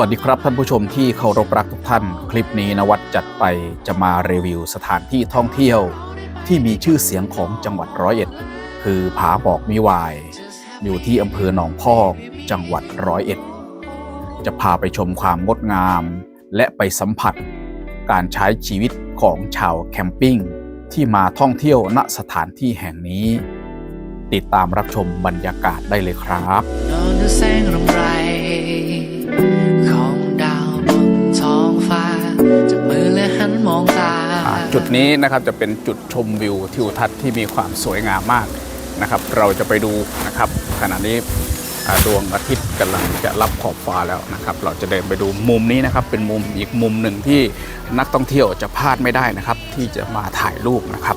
วัสดีครับท่านผู้ชมที่เคารพรักทุกท่าน คลิปนี้นวัดจัดไปจะมารีวิวสถานที่ท่องเที่ยว ที่มีชื่อเสียงของจังหวัดร้อยเอ็ด คือผาบอกมิวาย อยู่ที่อำเภอหนองพอกจังหวัดร้อยเอ็ด จะพาไปชมความงดงาม และไปสัมผัส การใช้ชีวิตของชาวแคมปิ้งที่มาท่องเที่ยวณสถานที่แห่งนี้ ติดตามรับชมบรรยากาศได้เลยครับ จุดนี้นะครับจะเป็นจุดชมวิวทิวทัศน์ที่มีความสวยงามมากนะครับ เราจะไปดูนะครับ ขณะนี้อ่าดวงอาทิตย์กำลังจะรับขอบฟ้าแล้วนะครับ เราจะเดินไปดูมุมนี้นะครับ เป็นมุมอีกมุมหนึ่งที่นักท่องเที่ยวจะพลาดไม่ได้นะครับ ที่จะมาถ่ายรูปนะครับ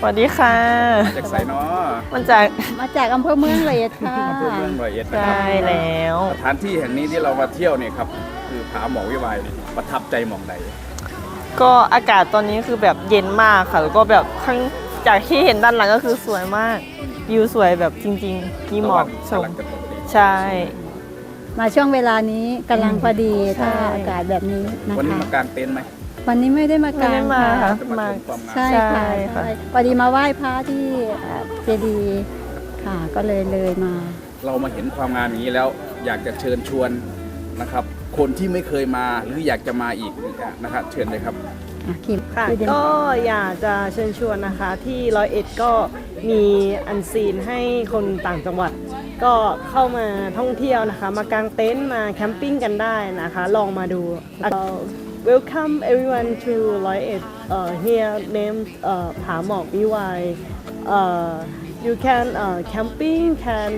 สวัสดีค่ะจากไสเนาะมันจากมาจากอำเภอเมืองเลยค่ะอำเภอเมืองร้อยเอ็ดนะครัใช่แล้วสถานที่แห่งนี้ที่เรามาเที่ยวเนี่ยครับ คือผาหมอกวิวายเนี่ยประทับใจหมองใดก็อากาศตอนนี้คือแบบเย็นมากค่ะแล้วก็แบบข้างจากที่เห็นด้านหลังก็คือสวยมากวิวสวยแบบจริงๆมีหมอกชตะมวันกำลังจะตกดินใช่ มาช่วงเวลานี้กำลังพอดีใช่ ถ้าอากาศแบบนี้นะวันนี้คะ มากางเต็นท์ไหมวันนี้ไม่ได้มากไม่ลาได้งมาค่ะค่ะจะมามา ชมความงามใช่ค่ะใช่ค่ะ ใช่พอดีมาไหว้พระที่เอ่อเจดีย์ค่ะก็เลยเลยมา เรามาเห็นความงามอย่างนี้แล้ว อยากจะเชิญชวนนะครับ คนที่ไม่เคยมาหรืออยากจะมาอีกนะครับเชิญเลยครับอะคิมค่ะคุยเดี๋ยวก็อยากจะเชิญชวนนะคะที่ร้อยเอ็ดก็มีอันซีนให้คนต่างจังหวัด ก็เข้ามาท่องเที่ยวนะคะ มากางเต็นท์มาแคมปิ้งกันได้นะคะ ลองมาดู Welcome everyone to ร้อยเอ็ด uh, here named uh, ผาหมอกวิวาย uh, you can uh, camping can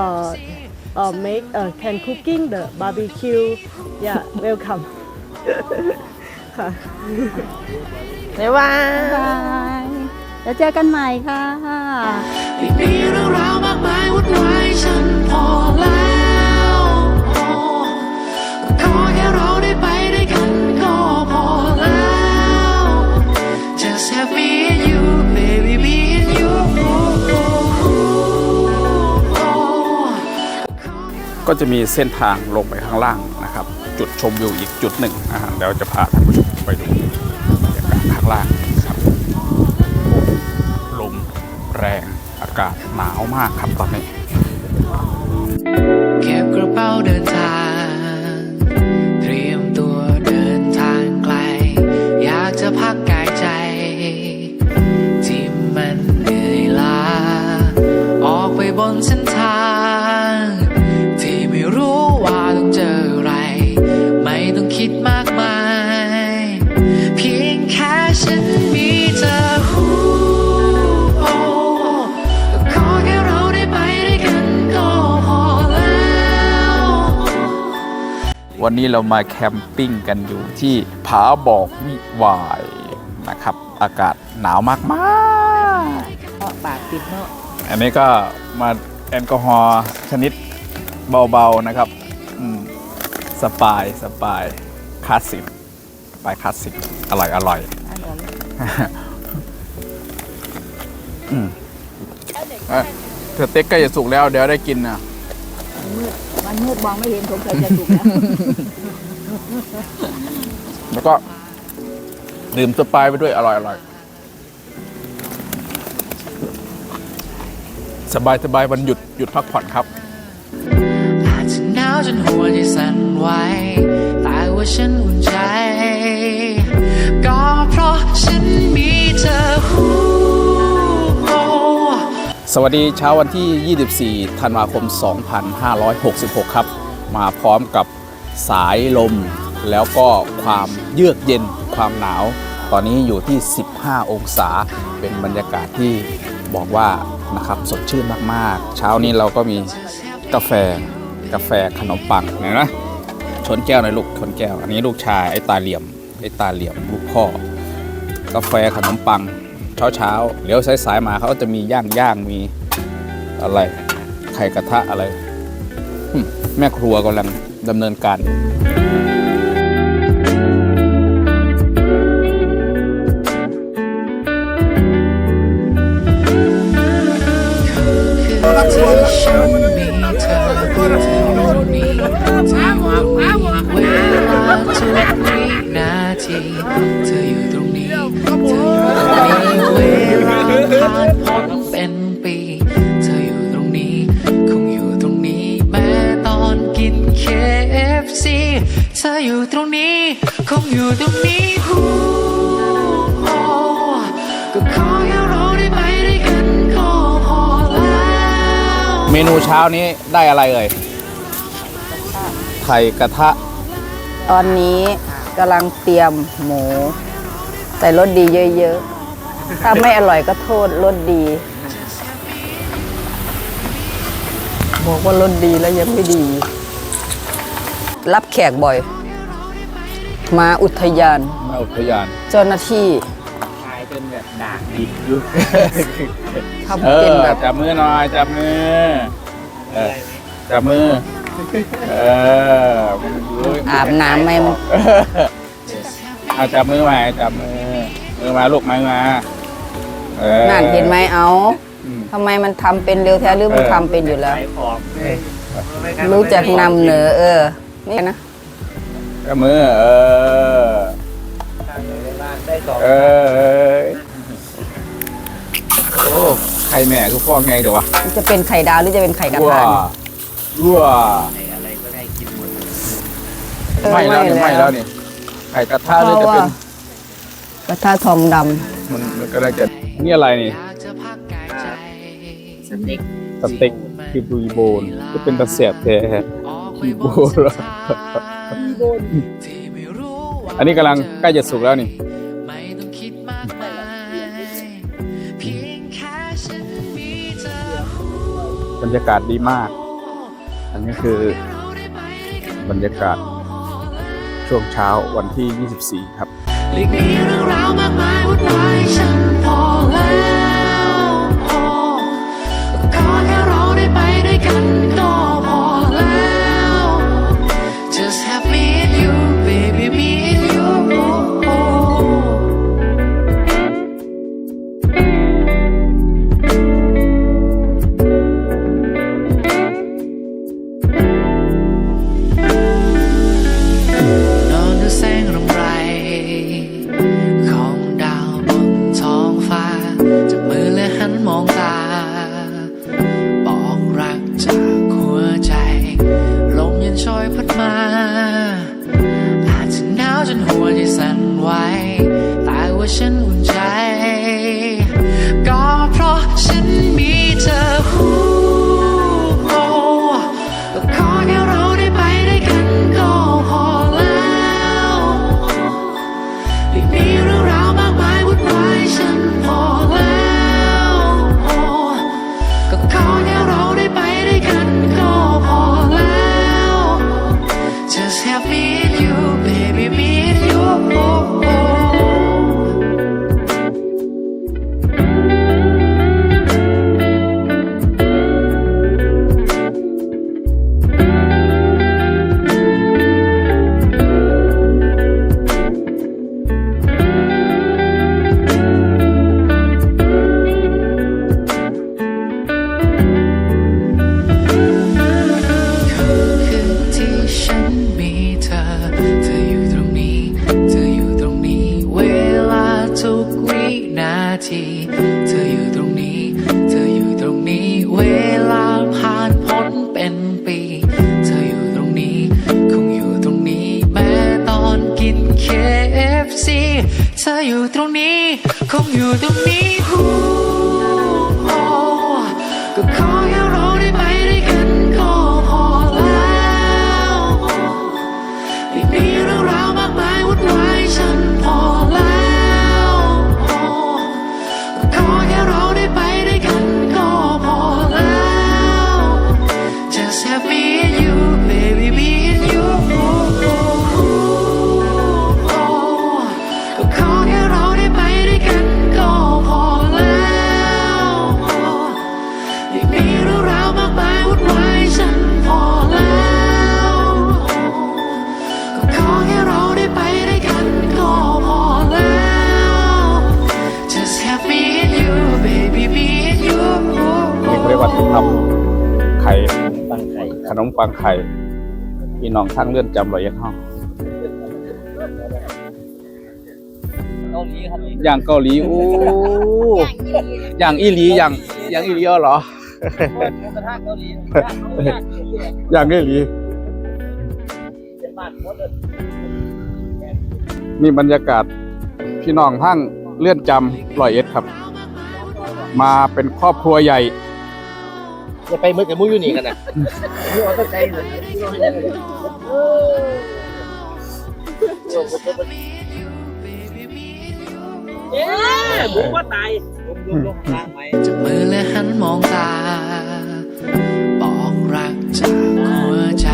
uh, uh, make uh, can cooking the barbecue yeah welcome ค่ะบ๊ายบายบายแล้วเจอกันใหม่ค่ะไม่มีเรื่องราวมากมายวุ่นวายฉันพอแล้ว ก็จะมีเส้นทางลงไปข้างล่างนะครับ จุดชมวิวอีกจุดหนึ่งนะฮะเดี๋ยวจะพาท่านผู้ชมไปดูบรรยากาศข้างล่างครับลมแรงอากาศหนาวมากครับตอนนี้เก็บกระเป๋าเดินทาง วันนี้เรามาแคมปิ้งกันอยู่ที่ผาบอกวิวายนะครับ อากาศหนาวมากมากปากติดเนาะอันนี้ก็มาแอลกอฮอล์ชนิดเบาๆนะครับสปายสปายคลาสสิกปายคลาสสิกอร่อยอร่อยอืมเอ้ยสเต็กใกล้จะสุกแล้วเดี๋ยวได้กินนะ มันมืดมองไม่เห็นผมเคยจะถูกแล้วแล้วก็ดื่มสปายไปด้วยอร่อยอร่อยสบายสบายวันหยุดหยุดพักผ่อนครับอาจจะหนาวจนหัวใจสั่นไหวแต่ว่าฉันอุ่นใจ สวัสดีเช้าวันที่ 24 ธันวาคม 2566 ครับ มาพร้อมกับสายลม แล้วก็ความเยือกเย็นความหนาว ตอนนี้อยู่ที่ 15 องศา เป็นบรรยากาศที่บอกว่านะครับสดชื่นมากๆ เช้านี้เราก็มีกาแฟกาแฟขนมปังเห็นไหมชนแก้วหน่อยลูกชนแก้ว อันนี้ลูกชายไอ้ตาเหลี่ยมไอ้ตาเหลี่ยมลูกพ่อกาแฟขนมปัง ช้าเช้าเลี้ยวสายๆมาเขาจะมีย่างย่างมีอะไร ไข่กระทะอะไร แม่ครัวกำลังดำเนินการ นเป็นปี เธออยู่ตรงนี้ คงอยู่ตรงนี้ แม้ตอนกิน KFC เธออยู่ตรงนี้ คงอยู่ตรงนี้ฮู้โอ้ก็ขอแค่เราได้ไปด้วยกันก็พอแล้วเมนูเช้านี้ได้อะไรเอ่ยไข่กระทะ ตอนนี้กำลังเตรียมหมู ใส่รสดีเยอะๆ ถ้าไม่อร่อยก็โทษรสดี บอกว่ารสดีแล้วยังไม่ดี รับแขกบ่อย มาอุทยาน มาอุทยานเจ้าหน้าที่กลายเป็นแบบด่างดิบอยู่ทำเอเป็นอแบบจับมือหน่อยจับมือเออจับมือเออมันรู้อาบน้ำไหมมันเอาจับมือมาจับมือมือมาลูกมือมา เออ นั่นเห็นไหมเอาอืม ทำไมมันทำเป็นเร็วแท้หรือมันเออทำเป็นอยู่แล้ว ขายของเลยไม่งั้นรู้จักนำเหนอเออ นี่นะจับมือเออได้สองเออเออโอ้ไข่แม่คือฟองไงเดี๋ยววะมันจะเป็นไข่ดาวหรือจะเป็นไข่กระว้าทะว้าอะไรก็ได้กินหมดเออไม่แล้วเนี่ยไม่แล้วเนี่ยไข่กระทะเลยจะเป็นกระทะทองด มันมันก็ได้จะนี่อะไรนี่อยากจะพักกายใจสเต็กสเต็กคือบุยโบนก็เป็นตะเสียบแท้ออกไปคีบโบนนเส้นทางที่ไม่รู้ว่าอันนี้กำลังใกล้จะสุกแล้วนี่ไม่ต้องคิดมากมายเพียงแค่ฉันมีเธอบรรยากาศดีมาก อันนี้คือบรรยากาศช่วงเช้าวันที่ 24 ครับ หลีกมีเรื่องราวมากมายวุ่นวายฉันพอแล้ว นี้ฮู้โนี่เขาเรียกว่าทำไข่ตั้งไข่ขนมปังไข่พี่น้องทางเลื่อนจำรอยเอ็ดเฮาเกาหลีครับนี่อย่างเกาหลีโอ้อย่างอีหลีอย่างอย่างอีหลีเอาเหรอหมูกระทะเกาหลีอย่างอีหลีเป็นบ้านหมดเลยนี่บรรยากาศพี่น้องทั้งเลื่อนจำรอยเอ็ดครับ มาเป็นครอบครัวใหญ่ จะไปมือกับมูอยู่นี่กันนะมูเอาตั้งใจเลยผมว่าตายผมยกลงล่างไว้จับมือและหันมองตา บอกรักจากหัวใจ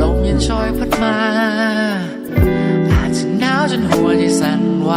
ลมเย็นโชยพัดมาอาจจะหนาวจนหัวใจสั่นไหว